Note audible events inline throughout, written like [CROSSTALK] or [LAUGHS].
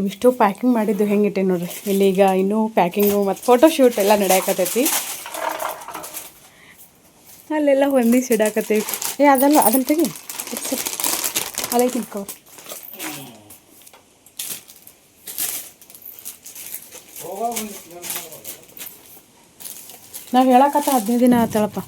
ಇವಿಷ್ಟು ಪ್ಯಾಕಿಂಗ್ ಮಾಡಿದ್ದು ಹೆಂಗಿಟ್ಟೆ ನೋಡ್ರಿ? ಇಲ್ಲಿ ಈಗ ಇನ್ನೂ ಪ್ಯಾಕಿಂಗು ಮತ್ತು ಫೋಟೋ ಶೂಟ್ ಎಲ್ಲ ನಡೆಯಕತ್ತೈತಿ. ಅಲ್ಲೆಲ್ಲ ಹೊಂದಿಸಿ ಇಡಾಕತ್ತೈತಿ ಏ, ಅದಲ್ಲ, ಅದನ್ನ ತೆಗಿ. ಅಲ್ಲೇ ತಿನ್ಕೋ. ನಾವು ಹೇಳಕತ್ತ ಹದಿನೈದು ದಿನ ಆತಳಪ್ಪ.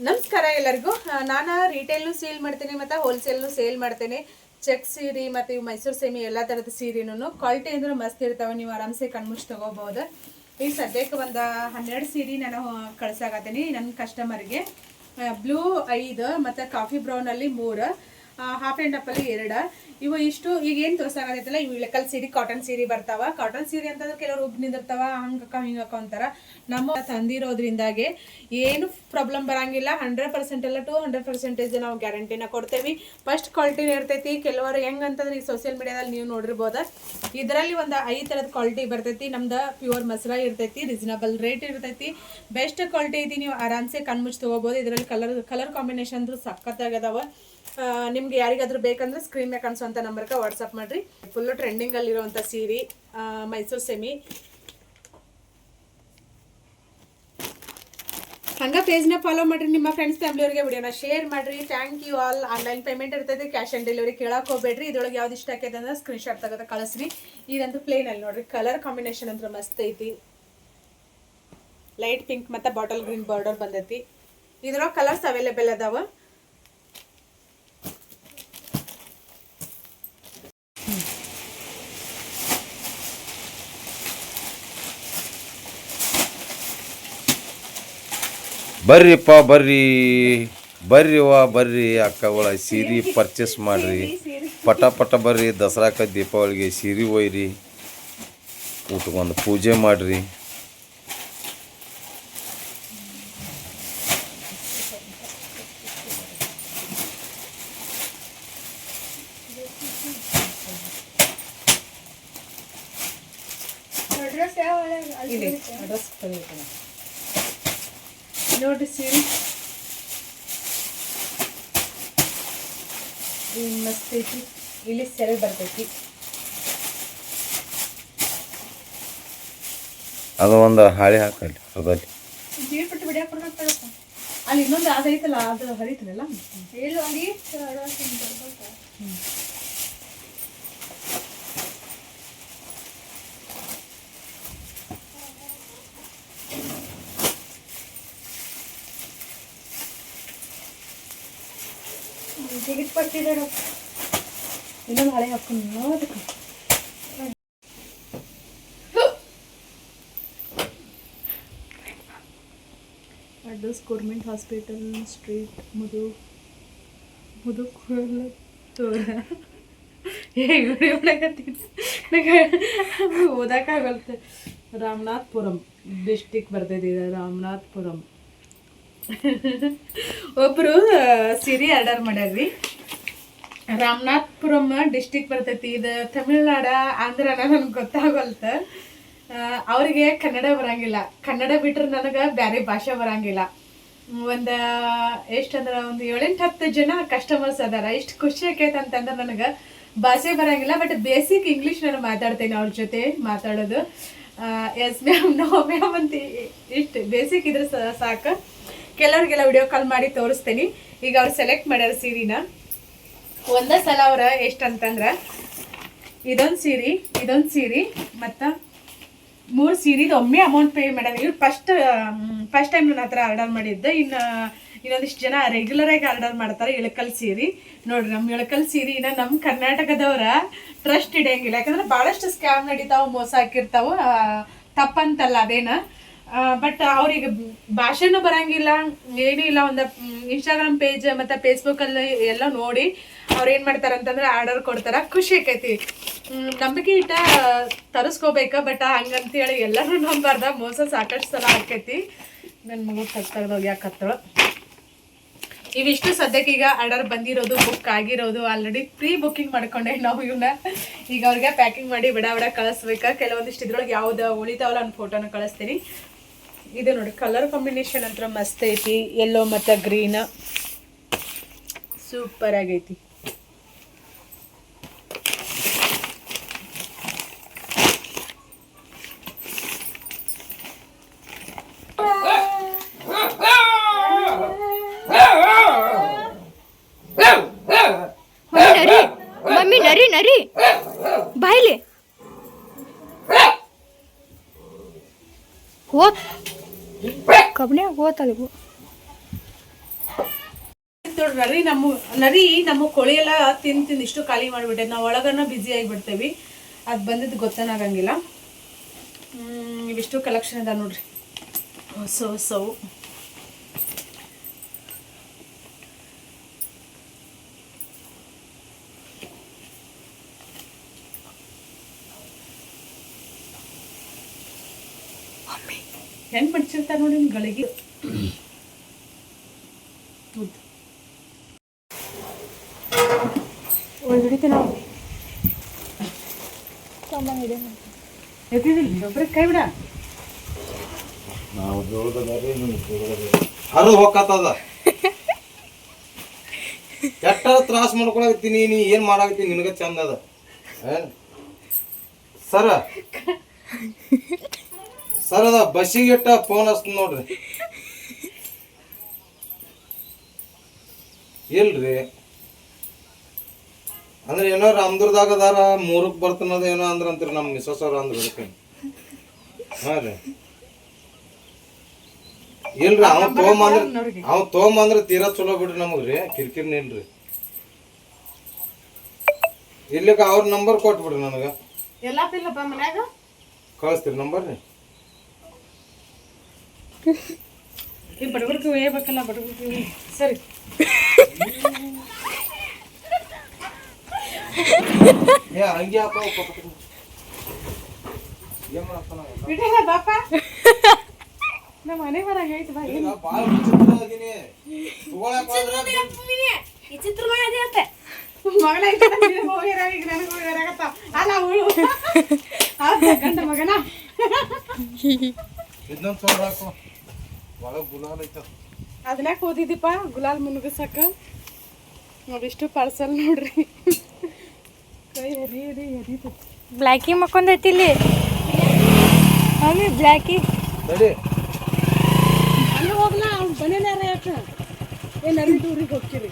ನಮಸ್ಕಾರ ಎಲ್ಲರಿಗೂ. ನಾನು ರಿಟೇಲ್ನು ಸೇಲ್ ಮಾಡ್ತೀನಿ, ಮತ್ತು ಹೋಲ್ಸೇಲ್ನು ಸೇಲ್ ಮಾಡ್ತೇನೆ. ಚೆಕ್ ಸೀರೆ ಮತ್ತು ಇವು ಮೈಸೂರು ಸೇಮಿ ಎಲ್ಲ ಥರದ ಸೀರೆನೂ ಕ್ವಾಲಿಟಿ ಅಂದ್ರೆ ಮಸ್ತ್ ಇರ್ತಾವೆ, ನೀವು ಆರಾಮ್ಸೆ ಕಣ್ಮುಚ್ಚಿ ತೊಗೋಬೋದು ಈ ಸದ್ಯಕ್ಕೆ ಒಂದು ಹನ್ನೆರಡು ಸೀರೆ ನಾನು ಕಳ್ಸಾಕತ್ತೀನಿ ನನ್ನ ಕಸ್ಟಮರ್ಗೆ ಬ್ಲೂ ಐದು, ಮತ್ತು ಕಾಫಿ ಬ್ರೌನಲ್ಲಿ ಮೂರು. ಹಾಫ್ ಆ್ಯಂಡ್ ಅಪ್ಪಲ್ಲಿ ಎರಡು. ಇವು ಇಷ್ಟು, ಈಗ ಏನು ತೋರಿಸಾಗತ್ತಲ್ಲ ಇವು ಇಳಕಲ್ ಸೀರೆ ಕಾಟನ್ ಸೀರೆ ಬರ್ತಾವ. ಕಾಟನ್ ಸೀರೆ ಅಂತಂದ್ರೆ ಕೆಲವರು ಉಬ್ ನಿಂದಿರ್ತಾವ ಹಂಗಕ್ಕ ಹಿಂಗಕ್ಕ ಅಂತಾರ. ನಮ್ಮ ತಂದಿರೋದ್ರಿಂದಾಗೆ ಏನು ಪ್ರಾಬ್ಲಮ್ ಬರಂಗಿಲ್ಲ. ಹಂಡ್ರೆಡ್ ಪರ್ಸೆಂಟ್ ಎಲ್ಲ ಟು ಹಂಡ್ರೆಡ್ ಪರ್ಸೆಂಟೇಜ್ ನಾವು ಗ್ಯಾರಂಟಿನ ಕೊಡ್ತೇವೆ. ಫಸ್ಟ್ ಕ್ವಾಲಿಟಿ ಇರ್ತೈತಿ. ಕೆಲವರು ಹೆಂಗಂತಂದ್ರೆ ಈಗ ಸೋಷಿಯಲ್ ಮೀಡಿಯಾದಲ್ಲಿ ನೀವು ನೋಡಿರ್ಬೋದು. ಇದರಲ್ಲಿ ಒಂದು ಐದು ಥರದ ಕ್ವಾಲಿಟಿ ಬರ್ತೈತಿ. ನಮ್ದು ಪ್ಯೂರ್ ಮಸರ ಇರ್ತೈತಿ ರೀಸನಬಲ್ ರೇಟ್ ಇರ್ತೈತಿ. ಬೆಸ್ಟ್ ಕ್ವಾಲಿಟಿ ಐತಿ, ನೀವು ಆರಾಮ್ಸೆ ಕಣ್ಮುಚ್ಚಿ ತೊಗೋಬೋದು. ಇದರಲ್ಲಿ ಕಲರ್ ಕಲರ್ ಕಾಂಬಿನೇಷನ್ ಸಖತ್ತಾಗದಾವ ನಿಮ್ಗೆ ಯಾರಿಗಾದ್ರೂ ಬೇಕಂದ್ರೆ ಸ್ಕ್ರೀನ್ ಮೇಲೆ ಕಾಣಿಸುವಂಥ ನಂಬರ್ಗೆ ವಾಟ್ಸಪ್ ಮಾಡಿರಿ. ಫುಲ್ಲು ಟ್ರೆಂಡಿಂಗಲ್ಲಿರುವಂಥ ಸೀರೆ ಸೀರಿ ಮೈಸೂರು ಸೆಮಿ ಹಂಗ ಪೇಜ್ನ ಫಾಲೋ ಮಾಡ್ರಿ ನಿಮ್ಮ ಫ್ರೆಂಡ್ಸ್ ಫ್ಯಾಮಿಲಿಯವ್ರಿಗೆ ವಿಡಿಯೋನ ಶೇರ್ ಮಾಡ್ರಿ. Thank you all online payment ಇರ್ತೈತೆ ಕ್ಯಾಶ್ ಆನ್ ಡೆಲಿವರಿ ಕೇಳಕ್ಕೆ ಹೋಗ್ಬೇಡ್ರಿ. ಇದ್ರೊಳಗೆ ಯಾವ್ದು ಇಷ್ಟ ಆಕೈತೆ ಅಂದ್ರೆ ಸ್ಕ್ರೀನ್ ಶಾಟ್ ತಗೋತ ಕಳಿಸ್ರಿ. ಇದಂತೂ ಪ್ಲೇನ್ ಅಲ್ಲಿ ನೋಡ್ರಿ. ಕಲರ್ ಕಾಂಬಿನೇಷನ್ ಅಂದ್ರೆ ಮಸ್ತ್ ಐತಿ. ಲೈಟ್ ಪಿಂಕ್ ಮತ್ತು ಬಾಟಲ್ ಗ್ರೀನ್ ಬಾರ್ಡರ್ ಬಂದೈತಿ. ಇದ್ರೊಳಗೆ ಕಲರ್ಸ್ ಅವೈಲೇಬಲ್ ಅದಾವ. ಬರ್ರಿಪ್ಪ ಬರ್ರಿ. ಬರ್ರಿವ ಬರ್ರಿ. ಅಕ್ಕಗಳ ಸೀರೆ ಪರ್ಚೇಸ್ ಮಾಡಿರಿ. ಪಟ ಪಟ ಬರ್ರಿ. ದಸರಾಕ ದೀಪಾವಳಿಗೆ ಸೀರೆ ಒಯ್ರಿ. ಊಟಕ್ಕೊಂದು ಪೂಜೆ ಮಾಡ್ರಿ. ಅಡ್ರೆಸ್ ನೋಡ್ರಿ ಸೀರೆ ಹಿಂಗ್ ಮಸ್ತ್ ಐತಿ. ಇಲ್ಲಿ ಸೆರೆ ಬರ್ತೈತಿ. ಅದು ಒಂದು ಹಾಳೆ ಹಾಕಲ್ಲಿ ಅದಲ್ಲಿ ಜೀರ್ಪಟ್ಟು ಬಿಡಿಯಾಕ ಅಲ್ಲಿ ಇನ್ನೊಂದು ಅದೈತಲ್ಲ ಅದು ಹರಿತಲ್ಲ ಇನ್ನೊಂದು ಹಳೆ ಹಾಕೊಂಡು ನೋಡಕ್ಕೆ ಅಡ್ರೆಸ್ ಗೌರ್ಮೆಂಟ್ ಹಾಸ್ಪಿಟಲ್ ಸ್ಟ್ರೀಟ್ ಮುದು ಮುದುಕೋಲತ್ತೂರ ನಂಗೆ ಓದಕ್ಕಾಗಲ್ತೆ. ರಾಮನಾಥ್ಪುರಂ ಡಿಸ್ಟಿಕ್ ಬರ್ತೈತಿ ಇದು ರಾಮನಾಥ್ಪುರಂ. ಒಬ್ಬರು ಸೀರೆ ಆರ್ಡರ್ ಮಾಡ್ಯಾರ್ರಿ. ರಾಮನಾಥ್ಪುರಂ ಡಿಸ್ಟಿಕ್ ಬರ್ತೈತಿ, ಇದು ತಮಿಳ್ನಾಡ, ಆಂಧ್ರನ ನನಗೆ ಗೊತ್ತಾಗಲ್ತ. ಅವರಿಗೆ ಕನ್ನಡ ಬರಂಗಿಲ್ಲ. ಕನ್ನಡ ಬಿಟ್ರೆ ನನಗೆ ಬೇರೆ ಭಾಷೆ ಬರಂಗಿಲ್ಲ. ಒಂದು ಎಷ್ಟಂದ್ರೆ ಒಂದು ಏಳೆಂಟು ಹತ್ತು ಜನ ಕಸ್ಟಮರ್ಸ್ ಅದಾರ. ಎಷ್ಟು ಖುಷಿ ಆಕೈತೆ ಅಂತಂದ್ರೆ ನನಗೆ ಭಾಷೆ ಬರಂಗಿಲ್ಲ ಬಟ್ ಬೇಸಿಕ್ ಇಂಗ್ಲೀಷ್ ನಾನು ಮಾತಾಡ್ತೇನೆ ಅವ್ರ ಜೊತೆ ಮಾತಾಡೋದು. ಎಸ್ ಮ್ಯಾಮ್, ನೋ ಮ್ಯಾಮ್ ಅಂತ ಇಷ್ಟು ಬೇಸಿಕ್ ಇದ್ರೆ ಸಾಕು. ಕೆಲವ್ರಿಗೆಲ್ಲ ವಿಡಿಯೋ ಕಾಲ್ ಮಾಡಿ ತೋರಿಸ್ತೀನಿ. ಈಗ ಅವ್ರು ಸೆಲೆಕ್ಟ್ ಮಾಡ್ಯಾರ ಸೀರಿನ. ಒಂದೇ ಸಲ ಅವ್ರ ಎಷ್ಟಂತಂದ್ರೆ, ಇದೊಂದು ಸೀರೆ ಇದೊಂದು ಸೀರೆ, ಮತ್ತು ಮೂರು ಸೀರೆದು ಒಮ್ಮೆ ಅಮೌಂಟ್ ಪೇ ಮಾಡ್ಯಾರ. ಇವ್ರು ಫಸ್ಟ್ ಫಸ್ಟ್ ಟೈಮ್ ನನ್ನ ಹತ್ರ ಆರ್ಡರ್ ಮಾಡಿದ್ದೆ. ಇನ್ನು, ಇನ್ನೊಂದಿಷ್ಟು ಜನ ರೆಗ್ಯುಲರ್ ಆಗಿ ಆರ್ಡರ್ ಮಾಡ್ತಾರೆ ಇಳಕಲ್ ಸೀರೆ. ನೋಡ್ರಿ ನಮ್ಮ ಇಳಕಲ್ ಸೀರೆನ ನಮ್ಮ ಕರ್ನಾಟಕದವ್ರ ಟ್ರಸ್ಟ್ ಹಿಡಿಯಂಗಿಲ್ಲ ಯಾಕಂದ್ರೆ ಭಾಳಷ್ಟು ಸ್ಕ್ಯಾಮ್ ನಡೀತಾವ, ಮೋಸ ಹಾಕಿರ್ತಾವೆ. ತಪ್ಪಂತಲ್ಲ ಅದೇನ. ಬಟ್ ಅವ್ರಿಗೆ ಭಾಷೆನೂ ಬರಂಗಿಲ್ಲ, ಏನೂ ಇಲ್ಲ, ಒಂದು ಇನ್ಸ್ಟಾಗ್ರಾಮ್ ಪೇಜ್ ಮತ್ತು ಫೇಸ್ಬುಕ್ಕಲ್ಲಿ ಎಲ್ಲ ನೋಡಿ ಅವ್ರು ಏನು ಮಾಡ್ತಾರೆ ಅಂತಂದ್ರೆ ಆರ್ಡರ್ ಕೊಡ್ತಾರೆ. ಖುಷಿ ಆಕೈತಿ. ನಂಬಿಕೆ ಇಟ್ಟ ತರಿಸ್ಕೋಬೇಕ ಬಟ್ ಹಂಗಂತೇಳಿ ಎಲ್ಲರೂ ನಂಬಾರ್ದ. ಮೋಸ ಸಾಕಷ್ಟು ಸಲ ಆಕೈತಿ. ನನ್ನ ಮಗು ತೆಗ್ದೋಗಿ ಯಾಕತ್ತಳು ಇವಿಷ್ಟು ಸದ್ಯಕ್ಕೆ ಈಗ ಆರ್ಡರ್ ಬಂದಿರೋದು ಬುಕ್ ಆಗಿರೋದು. ಆಲ್ರೆಡಿ ಪ್ರೀ ಬುಕ್ಕಿಂಗ್ ಮಾಡ್ಕೊಂಡೆ ನಾವು ಇವನ್ನ ಈಗ ಅವ್ರಿಗೆ ಪ್ಯಾಕಿಂಗ್ ಮಾಡಿ, ಬಿಡ ಬಿಡ, ಕಳಿಸ್ಬೇಕಾ. ಕೆಲವೊಂದಿಷ್ಟು ಇದ್ರೊಳಗೆ ಯಾವ್ದು ಉಳಿತಾವಲ್ಲ ಒಂದು ಫೋಟೋನ ಕಳಿಸ್ತೀನಿ. ಇದು ನೋಡಿ ಕಲರ್ ಕಾಂಬಿನೇಷನ್ ಅಂತ ಮಸ್ತ್ ಐತಿ ಎಲ್ಲೋ ಮತ್ತು ಗ್ರೀನ್ ಸೂಪರ್ ಆಗೈತಿ. ಮಮ್ಮಿ, ನರಿ ನರಿ. ಬಾಯ್ಲಿ. ಹೋತ್ ಕಬ್ಣೆ ನೋಡ್ರಿ ನರಿ ನಮ್ಮ ನರಿ ನಮ್ಮ ಕೋಳಿ ಎಲ್ಲ ತಿಂದು ತಿಂದು ಇಷ್ಟು ಖಾಲಿ ಮಾಡಿಬಿಟ್ಟೆ. ನಾವು ಒಳಗನ್ನ ಬ್ಯುಸಿ ಆಗಿಬಿಡ್ತೇವಿ. ಅದು ಬಂದಿದ್ದು ಗೊತ್ತನಾಗಂಗಿಲ್ಲ ಹ್ಮ್, ಇವಿಷ್ಟು ಕಲೆಕ್ಷನ್ ಅದ ನೋಡ್ರಿ. ಹೊಸ ಹೊಸವು. ಹೆಂಗ್ ಮಡ್ಚಿರ್ತಾರ ನೋಡಿ ನಿಮ್ ಗಳಿಗೆ. ಒಂದ್ ಹಿಡಿತೆ ನಾವು ಕೈ ಬಿಡ. ಹರಿದು ಹೋಗತ್ತದ ಕೆಟ್ಟ ತ್ರಾಸ ಮಾಡ್ಕೊಳಕತ್ತೀನಿ ನೀ ಏನ್ ಮಾಡಾಕತ್ತೀನಿ ನಿನಗ ಚಂದ ಅದ. ಸರ. [LAUGHS] ಸರ್ ಅದ ಬಸ್ಸಿಗೆ ಇಟ್ಟ ಫೋನ್ ಹಚ್ತ ನೋಡ್ರಿ. ಇಲ್ರಿ. ಅಂದ್ರೆ ಏನೋ ರಾಮದುರ್ದಾಗ ಅದಾರ ಮೂರಕ್ಕೆ ಬರ್ತನದ ಏನೋ ಅಂದ್ರ ಅಂತೀರಿ ನಮ್ಮ ಮಿಸಸ್ ಅವ್ರ ಅಂದ್ರ ಬರ್ತೀನಿ ಹಾ ರೀ. ಇಲ್ರಿ ಅವ ತೊಗೊಂಬಂದ್ರ ಅವ ತೊಗೊಂಬಂದ್ರ ತೀರಾ ಚಲೋ ಬಿಡ್ರಿ ನಮಗ್ರಿ ಕಿರ್ಕಿರ್ ನಿಲ್ರಿ. ಇಲ್ಲಿಕ ಅವ್ರ ನಂಬರ್ ಕೊಟ್ಬಿಡ್ರಿ ನನಗ. ಎಲ್ಲ ಪಿಲ್ಲಪ್ಪ ಮನ್ಯಾಗ? ಕಳಿಸ್ತೀರಿ ನಂಬರ್ ರೀ. ಈ ಬಡಬಡ್ಕೆ ಒಯ್ಯಬೇಕಲ್ಲ ಬಡಬಡ್ಕೆ ಸರಿ. ಏನ್? ಬಿಟ್ಟಿಲ್ಲ ಬಾಪ? ನಮ್ಮ ಮನೆ ಬರಾಗ ಐತಿ ಬಾ ಬಾಳ ವಿಚಿತ್ರ ಐತಿ ನಿನಗೆ ಹೋಗ್ಯಾರ ಈಗ ನನಗೆ ಹೋಗ್ಯಾರಾಗತ್ತ ಅಲ್ಲ ಹೌದ ಗಂಡ ಮಗನ. ಇದನ್ನೊಂದ್ ಹಾಕು. ಐತ ಅದನ್ಯಾಕ ಓದಿದಿಪ್ಪ ಗುಲಾಲ್ ಮುನ್ಗಸಕ್ಕ ನೋಡಿಷ್ಟು ಪಾರ್ಸಲ್ ನೋಡ್ರಿ. ಕೈ ಎರಿ ಎರಿ ಎರಿ ಬ್ಲ್ಯಾಕಿ ಮಕ್ಕೊಂದೈತಿ ಇಲ್ಲಿ. ಅಲ್ಲಿ ಬ್ಲ್ಯಾಕಿ ಅಲ್ಲಿ ಹೋಗ್ಲಾ ಅವ್ನು ಬನ್ನೇನಾರ ಯಾಕ? ಏನು ಅರಿದು ಊರಿಗೆ ಹೋಗ್ತೀರಿ.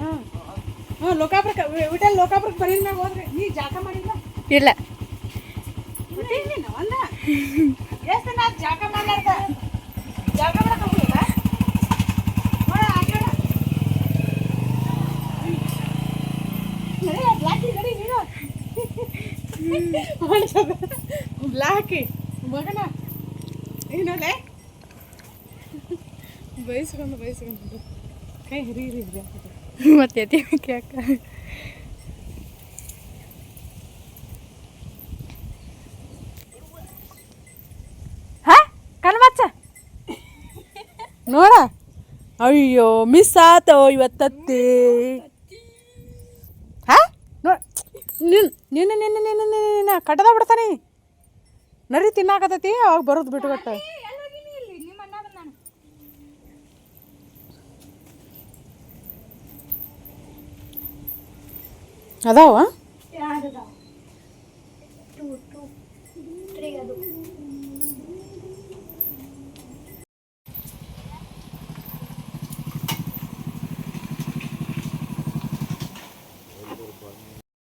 ಹಾಂ. ಹಾಂ ಲೋಕಾಪುರಕ್ಕೆ ವಿಟಲ್ ಲೋಕಾಪುರಕ್ಕೆ ಬರೀ ಮ್ಯಾಗ ಹೋದ್ರಿ. ನೀ ಜಾಕ ಮಾಡಿಲ್ಲ ಇಲ್ಲ. ಬ್ಲಾಕಿ ಮಗನ ಏನಲ್ಲೇ ಬಯಸ್ಕೊಂಡು ಬಯಸ್ಕೊಂಡು. ಕೈ ಹಿರಿ ಹಿರಿ ಮತ್ತೆ ಎತ್ತಿ ಯಾಕ ಹಾ ಕಣ್ಮಚ್ಚ ನೋಡ. ಅಯ್ಯೋ ಮಿಸ್ ಆತೋ ಇವತ್ತತ್ತಿ. ಹಾ? ನೋ ನಿನ್ ನಿನ್ನ ನಿನ್ನ ನಿನ್ನ ನಿನ್ನ ಕಟ್ಟದ ಬಿಡ್ತಾನೆ. ನರಿ ತಿನ್ನಾಕತೈತಿ ಅವಾಗ ಬರೋದು ಬಿಟ್ಬಿಟ್ಟು ಅದಾವ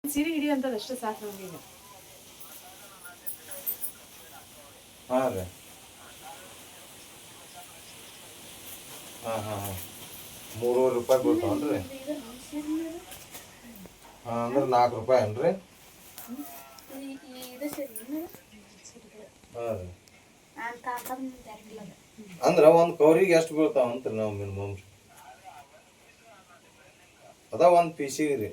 ಸಿರಿ ಹಿಡಿಯುವಂಥದ್ದು ಅಷ್ಟೇ ಸಾಕು ನಮಗೀಗ ಹಾ ರೀ ಹಾ ಹಾ ಹಾ. ಮೂರುವರೆ ರೂಪಾಯಿ ಬೀಳ್ತಾವನ್ರಿ ಹಾ, ಅಂದ್ರೆ ನಾಲ್ಕು ರೂಪಾಯಿ ಏನ್ರಿ ಹಾಂ ರೀ. ಅಂದ್ರೆ ಒಂದು ಕವರಿಗೆ ಎಷ್ಟು ಬೀಳ್ತಾವ ಅಂತ ನಾವು ಮಿನಿಮಮ್ ಅದ ಒಂದ್ ಪೀಸಿಗೆ ರೀ.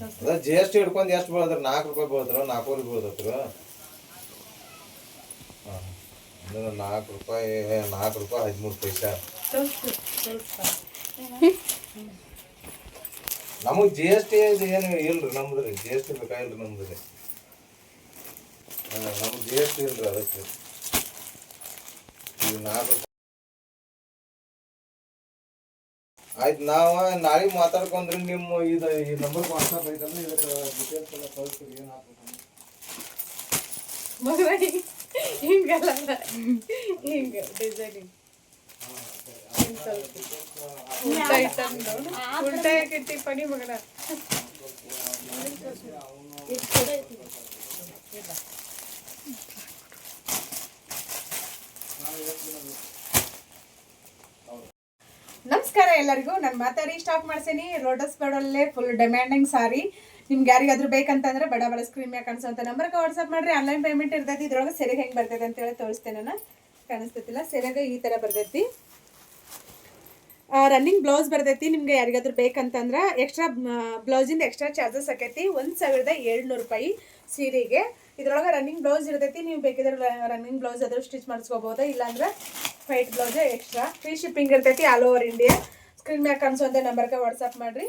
ಅದ ಜಿ ಎಸ್ ಟಿ ಹಿಡ್ಕೊಂಡು ಎಷ್ಟು ಬೀಳದ್ರ ನಾಲ್ಕು ರೂಪಾಯಿ ಬೀಳದ್ರ ನಾಲ್ಕೂವರೆ ಬೀಳದ್ರ ಹಾಂ ನಾಲ್ಕು ರೂಪಾಯಿ ನಾಲ್ಕು ರೂಪಾಯಿ ಹದಿಮೂರು ಪೈಸಾ. ನಮಗ್ ಜಿ ಎಸ್ ಟಿ ಏನು ಇಲ್ರಿ ನಮ್ದ್ರಿ ಜಿ ಎಸ್ ಟಿ ಬೇಕಾಗಿಲ್ರಿ ನಮ್ದ್ರಿ? ನಮ್ಗೆ ಜಿ ಎಸ್ ಟಿ ಇಲ್ರಿ ಅದಕ್ಕೆ. ಈಗ ನಾಲ್ಕು ಆಯ್ತು ನಾವ ನಾಳೆ ಮಾತಾಡ್ಕೊಂಡ್ರಿ ನಿಮ್ಮ ಇದು ಈ ನಂಬರ್ ವಾಟ್ಸಪ್ ಐತಂದ್ರೆ ಇದಕ್ಕೆ ಡಿಟೇಲ್ಸ್ ಎಲ್ಲ ಕಳಿಸ್ತೀರಿ ಏನು ಹಾಕ್ಬೇಕು ಮಗಳ ಹಿಂಗಲ್ಲ ಹಿಂಗ ಡಿಸೈನಿಂಗ್ ಉಲ್ಟಾ ಇಟ್ಟಂದು ಉಲ್ಟಾ ಯಾಕೆ ಪಡಿ ಮಗನ? ನಮಸ್ಕಾರ ಎಲ್ಲರಿಗೂ. ನಾನು ಮಾತಾಡಿ ಸ್ಟಾಪ್ ಮಾಡ್ಸೇನಿ. ರೋಡಸ್ ಬಡಲ್ಲೇ ಫುಲ್ ಡಿಮ್ಯಾಂಡಿಂಗ್ ಸಾರಿ ನಿಮ್ಗೆ ಯಾರಿಗಾದ್ರೂ ಬೇಕಂತಂದ್ರೆ ಬಡ ಬಡ ಸ್ಕ್ರೀನ್ ಮ್ಯಾಗ ಕಾಣಿಸೋಂಥ ನಂಬರ್ಗೆ ವಾಟ್ಸಪ್ ಮಾಡ್ರಿ. ಆನ್ಲೈನ್ ಪೇಮೆಂಟ್ ಇರ್ತೈತಿ. ಇದ್ರೊಳಗೆ ಸೆರೆಗೆ ಹೆಂಗೆ ಬರ್ತೈತೆ ಅಂತೇಳಿ ತೋರಿಸ್ತೇನೆ ನಾನು. ಕಾಣಿಸ್ತೈತಿಲ್ಲ ಸೆರೆಗೆ ಈ ಥರ ಬರ್ತೈತಿ. ರನ್ನಿಂಗ್ ಬ್ಲೌಸ್ ಬರ್ತೈತಿ. ನಿಮ್ಗೆ ಯಾರಿಗಾದ್ರೂ ಬೇಕಂತಂದ್ರೆ ಎಕ್ಸ್ಟ್ರಾ ಬ್ಲೌಸಿಂದ ಎಕ್ಸ್ಟ್ರಾ ಚಾರ್ಜಸ್ ಆಕೈತಿ. ಒಂದು ಸಾವಿರದ ಏಳ್ನೂರು ರೂಪಾಯಿ ಸೀರೆಗೆ. ಇದ್ರೊಳಗೆ ರನ್ನಿಂಗ್ ಬ್ಲೌಸ್ ಇರ್ತೈತಿ, ನೀವು ಬೇಕಿದ್ರೆ ರನ್ನಿಂಗ್ ಬ್ಲೌಸ್ ಅದ್ರ ಸ್ಟಿಚ್ ಮಾಡಿಸ್ಕೋಬೋದು, ಇಲ್ಲಾಂದ್ರೆ white blouse extra free shipping ಇರ್ತೈತಿ ಆಲ್ ಓವರ್ ಇಂಡಿಯಾ ಸ್ಕ್ರೀನ್ ಮ್ಯಾಗ ನಂಬರ್ ನಂಬರ್ಗೆ ವಾಟ್ಸಪ್ ಮಾಡಿರಿ.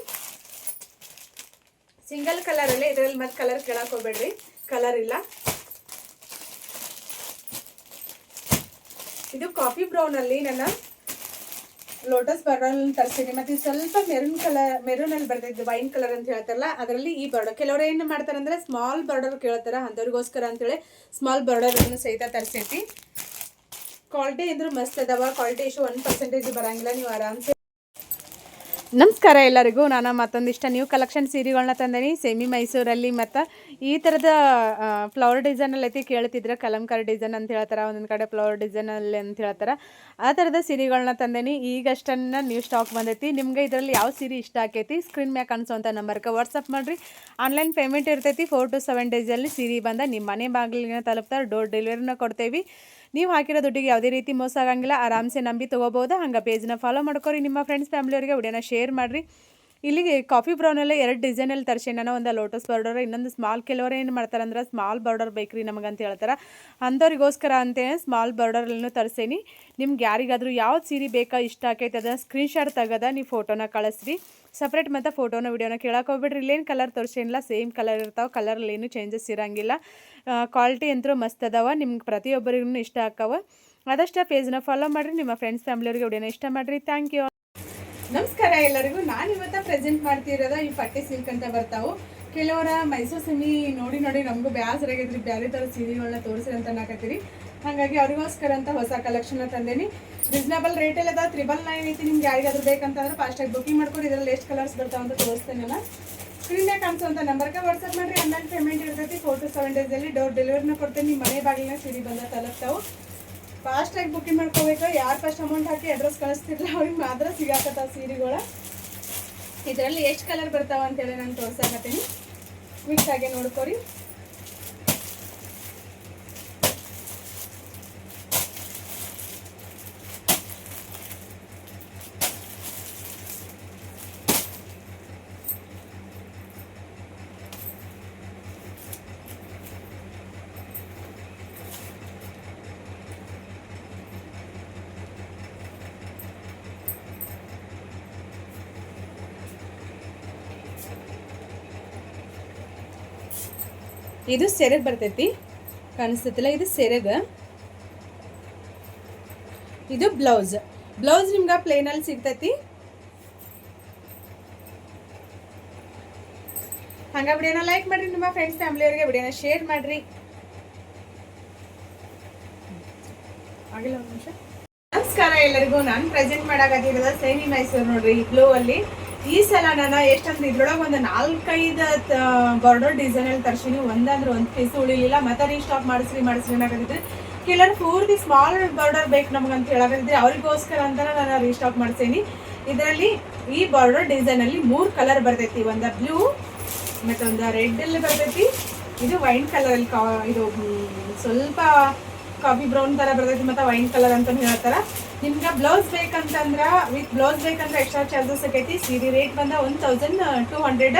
ಸಿಂಗಲ್ ಕಲರಲ್ಲೇ ಇದರಲ್ಲಿ ಮತ್ತೆ ಕಲರ್ ಕೇಳಕ್ಕೆ ಹೋಗ್ಬೇಡ್ರಿ. ಕಲರ್ ಇಲ್ಲ. ಇದು ಕಾಫಿ ಬ್ರೌನಲ್ಲಿ ನನ್ನ ಲೋಟಸ್ ಬರ್ಡಲ್ ತರಿಸ್ತೀನಿ ಮತ್ತೆ ಸ್ವಲ್ಪ ಮೆರೂನ್ ಕಲರ್ ಮೆರೂನ್ ಅಲ್ಲಿ ಬರ್ತೈತೆ ವೈನ್ ಕಲರ್ ಅಂತ ಹೇಳ್ತಾರಲ್ಲ, ಅದರಲ್ಲಿ ಈ ಬಾರ್ಡರ್ ಕೆಲವರು ಏನು ಮಾಡ್ತಾರೆ ಅಂದ್ರೆ ಸ್ಮಾಲ್ ಬಾರ್ಡರ್ ಕೇಳ್ತಾರ, ಅಂಥವ್ರಿಗೋಸ್ಕರ ಅಂತೇಳಿ ಸ್ಮಾಲ್ ಬಾರ್ಡರ್ ಸಹಿತ ತರಿಸೈತಿ ಕ್ವಾಲಿಟಿ ಅಂದ್ರೆ ಮಸ್ತ್ ಅದಾವ ಕ್ವಾಲಿಟಿ ಇಷ್ಟು ಒನ್ ಪರ್ಸೆಂಟೇಜ್ ಬರಂಗಿಲ್ಲ, ನೀವು ಆರಾಮ್ಸೆ ನಮಸ್ಕಾರ ಎಲ್ಲರಿಗೂ. ನಾನು ಮತ್ತೊಂದಿಷ್ಟ ನ್ಯೂ ಕಲೆಕ್ಷನ್ ಸೀರೆಗಳನ್ನ ತಂದೀನಿ ಸೆಮಿ ಮೈಸೂರಲ್ಲಿ ಮತ್ತು ಈ ಥರದ ಫ್ಲವರ್ ಡಿಸೈನಲ್ಲಿ ಐತಿ ಕೇಳ್ತಿದ್ರೆ, ಕಲಂಕಾರಿ ಡಿಸೈನ್ ಅಂತ ಹೇಳ್ತಾರೆ, ಒಂದೊಂದು ಕಡೆ ಫ್ಲವರ್ ಡಿಸೈನಲ್ಲಿ ಅಂತ ಹೇಳ್ತಾರೆ. ಆ ಥರದ ಸೀರೆಗಳನ್ನ ತಂದೇನಿ, ಈಗಷ್ಟನ್ನ ನ್ಯೂ ಸ್ಟಾಕ್ ಬಂದೈತಿ. ನಿಮಗೆ ಇದರಲ್ಲಿ ಯಾವ ಸೀರೆ ಇಷ್ಟ ಆಕೈತಿ ಸ್ಕ್ರೀನ್ ಮ್ಯಾಕ್ ಅನ್ಸೋಂಥ ನಂಬರ್ಗೆ ವಾಟ್ಸಪ್ ಮಾಡಿರಿ. ಆನ್ಲೈನ್ ಪೇಮೆಂಟ್ ಇರ್ತೈತಿ ಫೋರ್ ಟು ಸೆವೆನ್ ಡೇಸಲ್ಲಿ ಸೀರೆ ಬಂದ ನಿಮ್ಮ ಮನೆ ಬಾಗಿಲಿನ ತಲುಪ್ತಾರೆ ಡೋರ್ ಡೆಲಿವರಿನ ಕೊಡ್ತೇವೆ. ನೀವು ಹಾಕಿರೋ ದುಡ್ಡಿಗೆ ಯಾವುದೇ ರೀತಿ ಮೋಸ ಆಗಂಗಿಲ್ಲ. ಆರಾಮ್ಸೆ ನಂಬಿ ತೊಗೋಬೋದು ಹಂಗೆ ಪೇಜ್ನ ಫಾಲೋ ಮಾಡ್ಕೊರಿ. ನಿಮ್ಮ ಫ್ರೆಂಡ್ಸ್ ಫ್ಯಾಮಿಲಿಯವರಿಗೆ ವಿಡಿಯೋನ ಶೇರ್ ಮಾಡಿರಿ. ಇಲ್ಲಿಗೆ ಕಾಫಿ ಬ್ರೌನಲ್ಲೇ ಎರಡು ಡಿಸೈನಲ್ಲಿ ತರಿಸಿ ನಾನು ಒಂದು ಲೋಟಸ್ ಬಾರ್ಡರ್ ಇನ್ನೊಂದು ಸ್ಮಾಲ್ ಕೆಲವರು ಏನು ಮಾಡ್ತಾರೆ ಅಂದ್ರೆ ಸ್ಮಾಲ್ ಬಾರ್ಡರ್ ಬೇಕ್ರಿ ನಮಗಂತ ಹೇಳ್ತಾರೆ. ಅಂಥವ್ರಿಗೋಸ್ಕರ ಅಂತೇಳಿ ಸ್ಮಾಲ್ ಬಾರ್ಡರಲ್ಲೂ ತರಿಸೇನಿ. ನಿಮ್ಗೆ ಯಾರಿಗಾದ್ರೂ ಯಾವ್ದು ಸೀರೆ ಬೇಕಾ, ಇಷ್ಟ ಆಕೈತೆ ಅದನ್ನು ಸ್ಕ್ರೀನ್ಶಾಟ್ ತೆಗದ ನೀವು ಫೋಟೋನ ಕಳಿಸ್ರಿ. ಸಪ್ರೇಟ್ ಮತ್ತು ಫೋಟೋನ ವಿಡಿಯೋನ ಕೇಳಕ್ಕೆ ಹೋಗ್ಬಿಡ್ರಿ. ಇಲ್ಲೇನು ಕಲರ್ ತೋರಿಸಿಲ್ಲ ಸೇಮ್ ಕಲರ್ ಇರ್ತಾವೆ ಕಲರಲ್ಲಿ ಏನು ಚೇಂಜಸ್ ಇರೋಂಗಿಲ್ಲ. ಕ್ವಾಲಿಟಿ ಅಂತೂ ಮಸ್ತ್ ಅದಾವ, ನಿಮ್ಗೆ ಪ್ರತಿಯೊಬ್ಬರಿಗೂ ಇಷ್ಟ ಆಕಾವ ಅದಷ್ಟೇ ಪೇಜ್ನ ಫಾಲೋ ಮಾಡಿರಿ, ನಿಮ್ಮ ಫ್ರೆಂಡ್ಸ್ ಫ್ಯಾಮಿಲಿಯವ್ರಿಗೆ ವಿಡಿಯೋನ ಇಷ್ಟ ಮಾಡಿರಿ. ಥ್ಯಾಂಕ್ ಯು ನಮಸ್ಕಾರ ಎಲ್ಲರಿಗೂ. ನಾನು ಇವತ್ತು ಪ್ರೆಸೆಂಟ್ ಮಾಡ್ತಿರೋದ ಈ ಪಟ್ಟೆ ಸಿಲ್ಕ್ ಅಂತ ಬರ್ತಾವು. ಕೆಲವರ ಮೈಸೂರು ಸಿಮಿ ನೋಡಿ ನೋಡಿ ನಮಗೂ ಬೇಸರಾಗಿದ್ರಿ ಬೇರೆ ಥರ ಸೀರೆಗಳನ್ನ ತೋರಿಸ್ರಿ ಅಂತ ನಾಕತ್ತೀರಿ ಹಾಗಾಗಿ ಅವ್ರಿಗೋಸ್ಕರ ಅಂತ ಹೊಸ ಕಲೆಕ್ಷನ್ ತಂದೇನಿ. ರೀಸನಬಲ್ ರೇಟಲ್ಲಿ ಅದ ತ್ರಿಬಲ್ ನೈನ್ ಐತಿ ನಿಮ್ಗೆ ಯಾರಿಗಾದ್ರೂ ಬೇಕಂತಂದ್ರೆ ಫಾಸ್ಟಾಗಿ ಬುಕಿಂಗ್ ಮಾಡ್ಕೊಂಡು. ಇದರಲ್ಲಿ ಎಷ್ಟು ಕಲರ್ಸ್ ಬರ್ತಾವ ಅಂತ ತೋರಿಸ್ತೇನೆ ನಾನು ಕಾಣಿಸೋ ಅಂತ ನಂಬರ್ಗೆ ವಾಟ್ಸಪ್ ಮಾಡಿರಿ. ಆನ್ಲೈನ್ ಪೇಮೆಂಟ್ ಇರ್ತೈತಿ. ಫೋರ್ ಟು ಸೆವೆನ್ ಡೇಸಲ್ಲಿ ಡೋರ್ ಡೆಲಿವರಿನ ಕೊಡ್ತೇನೆ. ನಿಮ್ಮ ಮನೆ ಬಾಗಿಲಿನ ಸೀರೆ ಬಂದ ತಲುಪ್ತಾವು. ಫಾಸ್ಟಾಗಿ ಬುಕ್ಕಿಂಗ್ ಮಾಡ್ಕೋಬೇಕು? ಯಾರು ಫಸ್ಟ್ ಅಮೌಂಟ್ ಹಾಕಿ ಅಡ್ರೆಸ್ ಕಳಿಸ್ತಿರ್ಲಿಲ್ಲ ಅವ್ರಿಗೆ ಮಾತ್ರ ಸಿಗಾಕತ್ತ ಸೀರೆಗಳು? ಇದರಲ್ಲಿ ಎಷ್ಟು ಕಲರ್ ಬರ್ತಾವ ಅಂತೇಳಿ ನಾನು ತೋರ್ಸಾಕತ್ತೀನಿ. ಕ್ವಿಕ್ ಆಗಿ ನೋಡ್ಕೊರಿ ಇದು ಸೆರಗ್ ಬರ್ತೈತಿ. ಕಾಣಿಸ್ತೈತಿಲ್ಲ, ಇದು ಸೆರಗ. ಇದು ಬ್ಲೌಸ್. ಬ್ಲೌಸ್ ನಿಮ್ಗೆ ಪ್ಲೇನಲ್ಲಿ ಸಿಗ್ತೈತಿ. ಹಂಗ ವಿಡಿಯೋನ ಲೈಕ್ ಮಾಡ್ರಿ, ನಿಮ್ಮ ಫ್ರೆಂಡ್ಸ್ ಫ್ಯಾಮಿಲಿಯವರಿಗೆ ವಿಡಿಯೋನ ಶೇರ್ ಮಾಡ್ರಿ. ಆಗಿಲ್ಲ ಒಂದು ನಿಮಿಷ. ನಮಸ್ಕಾರ ಎಲ್ಲರಿಗೂ. ನಾನು ಪ್ರೆಸೆಂಟ್ ಮಾಡಾಕತ್ತಿರೋದ ಸೈನಿ ಮೈಸೂರು ನೋಡ್ರಿ ಬ್ಲೂ ಅಲ್ಲಿ. ಈ ಸಲ ನಾನು ಎಷ್ಟಂದ್ರೆ ಇದ್ರೊಳಗೆ ಒಂದು ನಾಲ್ಕೈದು ಬಾರ್ಡರ್ ಡಿಸೈನ್ ಅಲ್ಲಿ ತರ್ಸಿನಿ. ಒಂದಂದ್ರೆ ಒಂದು ಪೀಸ್ ಉಳಿಲಿಲ್ಲ. ಮತ್ತೆ ರೀಸ್ಟಾಕ್ ಮಾಡಿಸ್ರಿ ಮಾಡಿಸ್ರಿ ಅನ್ನಕತ್ತಿದ್ರಿ ಕೆಲವರು ಪೂರ್ತಿ ಸ್ಮಾಲ್ ಬಾರ್ಡರ್ ಬೇಕು ಅಂತ ಹೇಳಕತ್ತಿದ್ರಿ ಅವ್ರಿಗೋಸ್ಕರ ಅಂತ ನಾನು ರೀಸ್ಟಾಕ್ ಮಾಡ್ತೀನಿ ಇದರಲ್ಲಿ ಈ ಬಾರ್ಡರ್ ಡಿಸೈನ್ ಅಲ್ಲಿ ಮೂರು ಕಲರ್ ಬರ್ತೈತಿ. ಒಂದು ಬ್ಲೂ ಮತ್ತೆ ಒಂದು ರೆಡ್ ಅಲ್ಲಿ ಬರ್ತೈತಿ. ಇದು ವೈನ್ ಕಲರ್ ಅಲ್ಲಿ ಕಾ- ಇದು ಸ್ವಲ್ಪ ಕಾಫಿ ಬ್ರೌನ್ ತರ ಬರ್ತೈತಿ. ಮತ್ತೆ ವೈನ್ ಕಲರ್ ಅಂತ ಹೇಳ್ತಾರ. ನಿಮ್ಗೆ ಬ್ಲೌಸ್ ಬೇಕಂತಂದ್ರೆ, ವಿತ್ ಬ್ಲೌಸ್ ಬೇಕಂದ್ರೆ ಎಕ್ಸ್ಟ್ರಾ ಚಾರ್ಜಸ್ ಆಗೈತಿ. ಸೀರೆ ರೇಟ್ ಬಂದ one thousand two hundred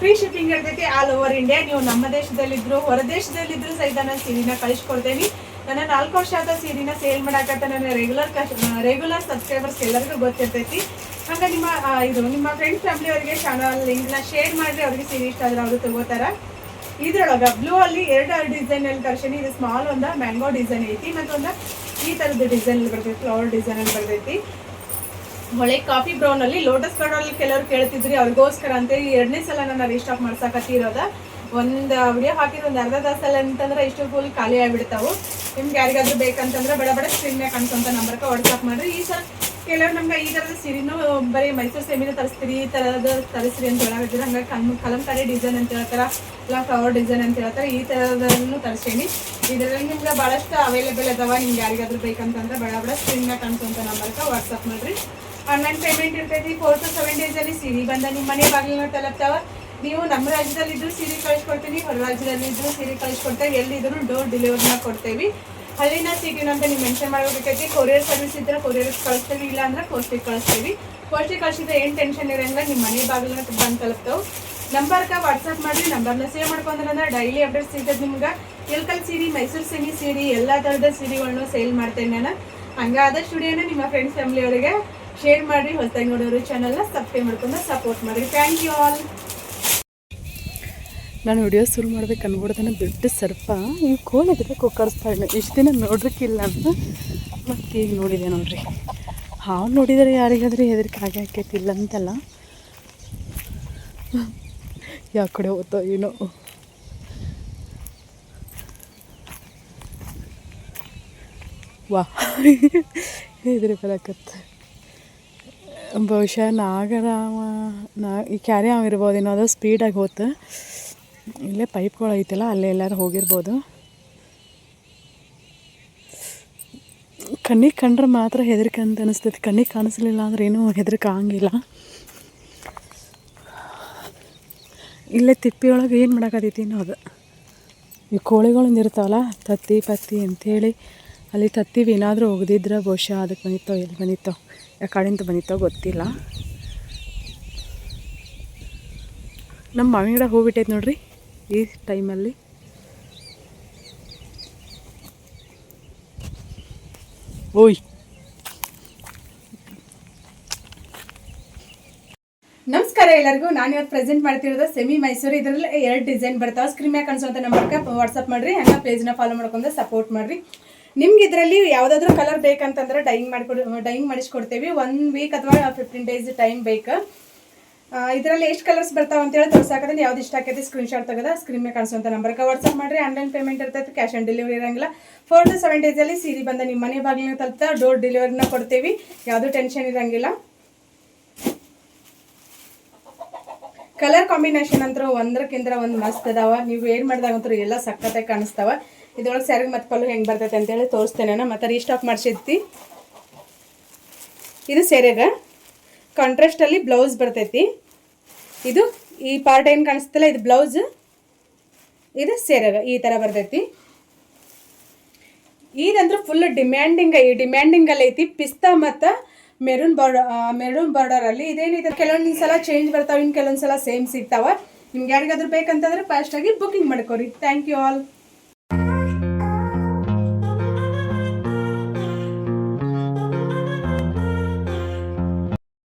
free shipping ಇರ್ತೈತಿ ಆಲ್ ಓವರ್ ಇಂಡಿಯಾ ನೀವು ನಮ್ಮ ದೇಶದಲ್ಲಿದ್ರು, ಹೊರ ದೇಶದಲ್ಲಿದ್ರು ಸಹಿತ ನಾನು ಸೀರೆನ ಕಳಿಸ್ಕೊಡ್ತೇನೆ. ನನ್ನ ನಾಲ್ಕು ವರ್ಷ ಆದ ಸೀರೆನ ಸೇಲ್ ಮಾಡಾಕತ್ತ ನನ್ನ ರೆಗ್ಯುಲರ್ ರೆಗ್ಯುಲರ್ ಸಬ್ಸ್ಕ್ರೈಬರ್ಸ್ ಎಲ್ಲರಿಗೂ ಗೊತ್ತಿರ್ತೈತಿ. ಹಂಗ ನಿಮ್ಮ ಇದು, ನಿಮ್ಮ ಫ್ರೆಂಡ್ಸ್ ಫ್ಯಾಮಿಲಿ ಅವರಿಗೆ ಚಾನಲ್ ಲಿಂಕ್ನ ಶೇರ್ ಮಾಡಿ ಅವ್ರಿಗೆ ಸೀರೆ ಇಷ್ಟ ಆದ್ರೆ ಅವರು ತಗೋತಾರ. ಇದ್ರೊಳಗ ಬ್ಲೂ ಅಲ್ಲಿ ಎರಡು ಡಿಸೈನ್ ಅಲ್ಲಿ ತರ್ಸೀನಿ ಇದು ಸ್ಮಾಲ್ ಒಂದು ಮ್ಯಾಂಗೋ ಡಿಸೈನ್ ಐತಿ. ಮತ್ತೊಂದ ಈ ತರದ ಡಿಸೈನ್ ಬರ್ತೈತಿ ಫ್ಲವರ್ ಡಿಸೈನ್ ಅಲ್ಲಿ ಬರ್ತೈತಿ. ಹೊಳೆ ಕಾಫಿ ಬ್ರೌನ್ ಅಲ್ಲಿ ಲೋಟಸ್ ಕಾರ್ಡ್ ಅಲ್ಲಿ ಕೆಲವರು ಕೇಳ್ತಿದ್ರಿ ಅವ್ರಿಗೋಸ್ಕರ ಅಂತ ಈ ಎರಡನೇ ಸಲ ನಾನು ರೀಸ್ಟಾಕ್ ಮಾಡ್ಸಕತ್ತಿರೋದ. ಒಂದು ವಿಡಿಯೋ ಹಾಕಿದ್ರೆ ಒಂದು ಅರ್ಧ ತಾಸಲ್ಲಿ ಅಂತಂದ್ರೆ ಇಷ್ಟು ಫುಲ್ ಖಾಲಿ ಆಗಿಬಿಡ್ತಾವೆ. ನಿಮ್ಗೆ ಯಾರಿಗಾದ್ರೂ ಬೇಕಂತಂದ್ರೆ ಬಡ ಬಡ ಸ್ಕ್ರೀನ್ ಮೇಲೆ ಕಾಣಿಸೋಂಥ ನಂಬರ್ಗೆ ವಾಟ್ಸಪ್ ಮಾಡ್ರಿ. ಈ ಸಲ ಕೆಲವ್ರು ನಮ್ಗೆ ಈ ಥರದ ಸೀರೆನೂ, ಬರೀ ಮೈಸೂರು ಸೆಮಿನ ತರಿಸ್ತೀರಿ, ಈ ಥರದ ತರಿಸ್ರಿ ಅಂತ ಹೇಳಾಕತ್ತೀರಿ ಹಂಗಾಗಿ ಕಲ್, ಕಲಂಕಾರಿ ಡಿಸೈನ್ ಅಂತ ಹೇಳ್ತಾರ ಇಲ್ಲ ಫ್ಲವರ್ ಡಿಸೈನ್ ಅಂತ ಹೇಳ್ತಾರೆ ಈ ಥರದನ್ನು ತರಿಸ್ತೀನಿ. ಇದರಲ್ಲಿ ನಿಮ್ಗೆ ಭಾಳಷ್ಟು ಅವೈಲೇಬಲ್ ಅದಾವ, ನಿಮ್ಗೆ ಯಾರಿಗಾದ್ರೂ ಬೇಕಂತಂದ್ರೆ ಬಡ ಬಡ. ಸ್ಕ್ರೀನ್ ಮ್ಯಾಗ ಅಂತ ನಂಬರ್ಗೆ ವಾಟ್ಸಪ್ ಮಾಡ್ರಿ. ಆನ್ಲೈನ್ ಪೇಮೆಂಟ್ ಇರ್ತೈತಿ ಫೋರ್ ಟು ಸೆವೆನ್ ಡೇಸ್ ಅಲ್ಲಿ ಸೀರೆ ಬಂದ ನಿಮ್ಮ ಮನೆ ಬಾಗಿಲಿನ ತಲುಪ್ತಾವ. ನೀವು ನಮ್ಮ ರಾಜ್ಯದಲ್ಲಿ ಇದ್ರು ಸೀರೆ ಕಳಿಸ್ಕೊಡ್ತೀನಿ, ಹೊರ ರಾಜ್ಯದಲ್ಲಿ ಇದ್ರು ಸೀರೆ ಕಳಿಸ್ಕೊಡ್ತೇವೆ ಎಲ್ಲಿದ್ರು ಡೋರ್ ಡೆಲಿವರಿನ ಕೊಡ್ತೇವೆ. ಅಲ್ಲಿನ ಸಿಟಿನ ಅಂತ ನೀವು ಮೆನ್ಷನ್ ಮಾಡಬೇಕೈತಿ ಕೊರಿಯರ್ ಸರ್ವಿಸ್ ಇದ್ರೆ ಕೊರಿಯರ್ ಕಳಿಸ್ತೀವಿ ಇಲ್ಲ ಅಂದ್ರೆ ಪೋಸ್ಟಿಗೆ ಕಳಿಸ್ತೀವಿ. ಪೋಸ್ಟಿಗೆ ಕಳಿಸಿದ್ರೆ ಏನು ಟೆನ್ಷನ್ ಇರಂಗಿಲ್ಲ ನಿಮ್ಮ ಮನೆ ಬಾಗಿಲನ್ನ ಬಂದು ನಂಬರ್ ನಂಬರ್ಗೆ ವಾಟ್ಸಪ್ ಮಾಡಿ ನಂಬರ್ನ ಸೇವ್ ಮಾಡ್ಕೊಂಡ್ರೆ ಡೈಲಿ ಅಪ್ಡೇಟ್ ಸಿಗ್ತದೆ ನಿಮ್ಗೆ. ಇಲ್ಕಲ್ ಸೀರೆ, ಮೈಸೂರು ಸೆಮಿ ಸೀರೆ, ಎಲ್ಲ ಥರದ ಸೀರೆಗಳನ್ನೂ ಸೇಲ್ ಮಾಡ್ತೇನೆ ನಾನು. ಹಂಗೆ ಆದಷ್ಟು ವಿಡಿಯೋನ ನಿಮ್ಮ ಫ್ರೆಂಡ್ಸ್ ಫ್ಯಾಮಿಲಿಯವರಿಗೆ ಶೇರ್ ಮಾಡಿ ಹೊಸದಾಗಿ ನೋಡೋರು ಚಾನಲ್ನ ಸಬ್ಸ್ಕ್ರೈಬ್ ಮಾಡ್ಕೊಂಡು ಸಪೋರ್ಟ್ ಮಾಡಿ ಥ್ಯಾಂಕ್ ಯು ಆಲ್ ನಾನು ವಿಡಿಯೋ ಶುರು ಮಾಡ್ಬೇಕು ಅನ್ಬಿಡ್ತಾನೆ ದೊಡ್ಡ ಸರ್ಪ ಈ ಕೋಲ್ ಜೊತೆ ಕೊಕ್ಕಡಿಸ್ತಾ ಇದ್ದೆ. ಇಷ್ಟು ದಿನ ನೋಡ್ರಿಕ್ಕಿಲ್ಲ ಅಂತ. ಮತ್ತೆ ಈಗ ನೋಡಿದೆ ನೋಡ್ರಿ. ಹಾವು ನೋಡಿದರೆ ಯಾರಿಗಾದ್ರೂ ಹೆದರಿಕೆ ಆಗೇ ಇಲ್ಲ ಅಂತಲ್ಲ. ಯಾವ ಕಡೆ ಹೋಗ್ತೋ ಏನೋ. ವಾ. ಹೆದರಿ ಬರಕತ್ತ. ಬಹುಶಃ ನಾಗರಾಮ, ನಾ ಈ ಕ್ಯಾರಿ ಆಗಿರ್ಬೋದು ಇರ್ಬೋದೇನೋ ಅದು ಸ್ಪೀಡಾಗಿ ಹೋತು. ಇಲ್ಲೇ ಪೈಪ್ಗಳು ಐತಲ್ಲ, ಅಲ್ಲೇ ಎಲ್ಲರೂ ಹೋಗಿರ್ಬೋದು. ಕಣ್ಣಿಗೆ ಕಂಡ್ರೆ ಮಾತ್ರ ಹೆದರಿಕೆ ಅಂತ ಅನಿಸ್ತೈತಿ. ಕಣ್ಣಿಗೆ ಕಾಣಿಸ್ಲಿಲ್ಲ ಅಂದ್ರೆ ಏನೂ ಹೆದರಿಕೆ ಆಗಂಗಿಲ್ಲ. ಇಲ್ಲೇ ತಿಪ್ಪಿಯೊಳಗೆ ಏನು ಮಾಡಾಕತ್ತೈತಿ ಅದು ಈ ಕೋಳಿಗಳೊಂದು ಇರ್ತಾವಲ್ಲ, ತತ್ತಿ, ಪತ್ತಿ ಅಂಥೇಳಿ ಅಲ್ಲಿ ತತ್ತಿವಿ ಏನಾದರೂ ಒಗ್ದಿದ್ರೆ ಬಹುಶಃ ಅದಕ್ಕೆ ಬಂದಿತ್ತೋ, ಎಲ್ಲಿ ಬಂದಿತ್ತೋ ಯಾವ ಕಡೆಯಿಂದ ಬಂದಿತ್ತೋ ಗೊತ್ತಿಲ್ಲ. ನಮ್ಮ ಮಾವಿನ ಗಿಡ ಹೋಗ್ಬಿಟ್ಟೈತೆ ನೋಡ್ರಿ. ಈ ಟೈಮಲ್ಲಿ. ಓಯ್. ನಮಸ್ಕಾರ ಎಲ್ಲರಿಗೂ. ನಾನು ಇವತ್ತು ಪ್ರೆಸೆಂಟ್ ಮಾಡ್ತಿರೋದು ಸೆಮಿ ಮೈಸೂರು ಇದರಲ್ಲಿ ಎರಡು ಡಿಸೈನ್ ಬರ್ತಾವೆ. ಸ್ಕ್ರೀನ್ ಯಾಕೆ ಕಾಣಿಸುವಂಥ ನಂಬರ್ಗೆ ವಾಟ್ಸಪ್ ಮಾಡ್ರಿ. ಹಂಗೆ ಪೇಜ್ನ ಫಾಲೋ ಮಾಡ್ಕೊಂಡು ಸಪೋರ್ಟ್ ಮಾಡ್ರಿ. ನಿಮ್ಗೆ ಇದರಲ್ಲಿ ಯಾವುದಾದ್ರೂ ಕಲರ್ ಬೇಕಂತಂದ್ರೆ ಡೈಯಿಂಗ್ ಮಾಡಿಕೊಡು ಡೈಯಿಂಗ್ ಮಾಡಿಸ್ಕೊಡ್ತೇವೆ. ಒನ್ ವೀಕ್ ಅಥವಾ ಫಿಫ್ಟೀನ್ ಡೇಸ್ ಟೈಮ್ ಬೇಕು. ಇದರಲ್ಲಿ ಎಷ್ಟು ಕಲರ್ಸ್ ಬರ್ತಾವೆ ಅಂತೇಳಿ ತೋರ್ಸಾಕತ್ತೆ ಯಾವ್ದು ಇಷ್ಟ ಆಕೈತಿ ಸ್ಕ್ರೀನ್ ಶಾಟ್ ತೆಗೆದ ಸ್ಕ್ರೀನ್ ಮೇಲೆ ಕಾಣಿಸುವಂಥ ನಂಬರ್ಗೆ ವಾಟ್ಸಪ್ ಮಾಡ್ರಿ. ಆನ್ಲೈನ್ ಪೇಮೆಂಟ್ ಇರ್ತೈತೆ ಕ್ಯಾಶ್ ಆನ್ ಡೆಲಿವರಿ ಇರಂಗಿಲ್ಲ. ಫೋರ್ ಟು ಸೆವೆನ್ ಡೇಸಲ್ಲಿ ಸೀರೆ ಬಂದ ನಿಮ್ಮ ಮನೆ ಬಾಗಿಲಿನ ತಲುಪ್ತಾ ಡೋರ್ ಡೆಲಿವರಿನ ಕೊಡ್ತೀವಿ. ಯಾವುದೂ ಟೆನ್ಷನ್ ಇರಂಗಿಲ್ಲ. ಕಲರ್ ಕಾಂಬಿನೇಷನ್ ಅಂತೂ ಒಂದ್ರಕ್ಕಿಂತ ಒಂದು ಮಸ್ತ್ ಅದಾವ. ನೀವು ಏನು ಮಾಡಿದಾಗಂತೂ ಎಲ್ಲ ಸಖತ್ತಾಗಿ ಕಾಣಿಸ್ತಾವ. ಇದ್ರೊಳಗೆ ಸ್ಯಾರಿಗೆ ಮತ್ತೆ ಪಲ್ಲು ಹೆಂಗೆ ಬರ್ತೈತೆ ಅಂತೇಳಿ ತೋರಿಸ್ತೇನೆ ಮತ್ತೆ ರೀಸ್ಟಾಕ್ ಮಾಡಿಸಿದ್ತಿ ಇದು ಸೆರೆಗ. ಕಾಂಟ್ರಾಸ್ಟಲ್ಲಿ ಬ್ಲೌಸ್ ಬರ್ತೈತಿ. ಇದು ಈ ಪಾರ್ಟ್ ಏನು ಕಾಣಿಸ್ತಲ್ಲ ಇದು ಬ್ಲೌಸ್ ಇದು ಸೇರ ಈ ಥರ ಬರ್ತೈತಿ. ಇದಂದ್ರೆ ಫುಲ್ ಡಿಮ್ಯಾಂಡಿಂಗ್ ಈ ಡಿಮ್ಯಾಂಡಿಂಗ್ ಅಲ್ಲಿ ಐತಿ, ಪಿಸ್ತಾ ಮತ್ತು ಮೆರೂನ್ ಬಾರ್ಡರ್ ಮೆರೂನ್ ಬಾರ್ಡರ್ ಅಲ್ಲಿ. ಇದೇನಿದೆ, ಕೆಲವೊಂದು ಸಲ ಚೇಂಜ್ ಬರ್ತಾವೆ ಇನ್ನು ಕೆಲವೊಂದು ಸಲ ಸೇಮ್ ಸಿಗ್ತಾವ. ನಿಮ್ಗೆ ಯಾರಿಗಾದ್ರೂ ಬೇಕಂತಂದ್ರೆ ಫಾಸ್ಟಾಗಿ ಬುಕಿಂಗ್ ಮಾಡ್ಕೊರಿ. Thank you all